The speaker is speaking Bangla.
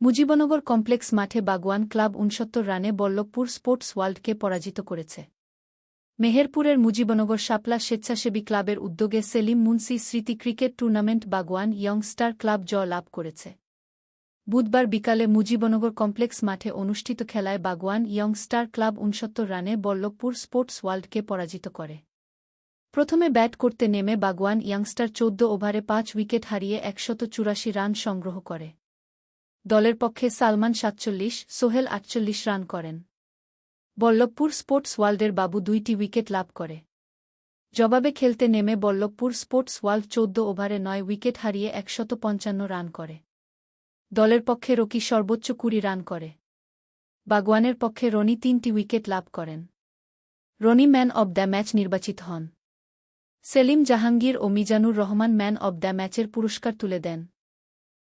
মুজিবনগর কমপ্লেক্স মাঠে বাগুয়ান ক্লাব উনসত্তর রানে বল্লভপুর স্পোর্টস ওয়ার্ল্ডকে পরাজিত করেছে। মেহেরপুরের মুজিবনগর শাপলা স্বেচ্ছাসেবী ক্লাবের উদ্যোগে সেলিম মুন্সি স্মৃতি cricket tournament Baguan youngster club জয় লাভ করেছে। বুধবার বিকালে মুজিবনগর কমপ্লেক্স মাঠে অনুষ্ঠিত খেলায় বাগুয়ান ইয়ংস্টার ক্লাব উনসত্তর রানে বল্লভপুর স্পোর্টস ওয়ার্ল্ডকে পরাজিত করে। প্রথমে ব্যাট করতে নেমে বাগুয়ান ইয়ংস্টার চোদ্দ ওভারে পাঁচ উইকেট হারিয়ে একশত চুরাশি রান সংগ্রহ করে। দলের পক্ষে সালমান সাতচল্লিশ, সোহেল আটচল্লিশ রান করেন। বল্লভপুর স্পোর্টস ওয়ার্ল্ডের বাবু দুইটি উইকেট লাভ করে। জবাবে খেলতে নেমে বল্লভপুর স্পোর্টস ওয়ার্ল্ড চৌদ্দ ওভারে নয় উইকেট হারিয়ে একশত পঞ্চান্ন রান করে। দলের পক্ষে রকি সর্বোচ্চ কুড়ি রান করে। বাগওয়ানের পক্ষে রনি তিনটি উইকেট লাভ করেন। Roni man of the match নির্বাচিত হন। সেলিম জাহাঙ্গীর ও Mizanur Rahman man of the ম্যাচের পুরস্কার তুলে দেন।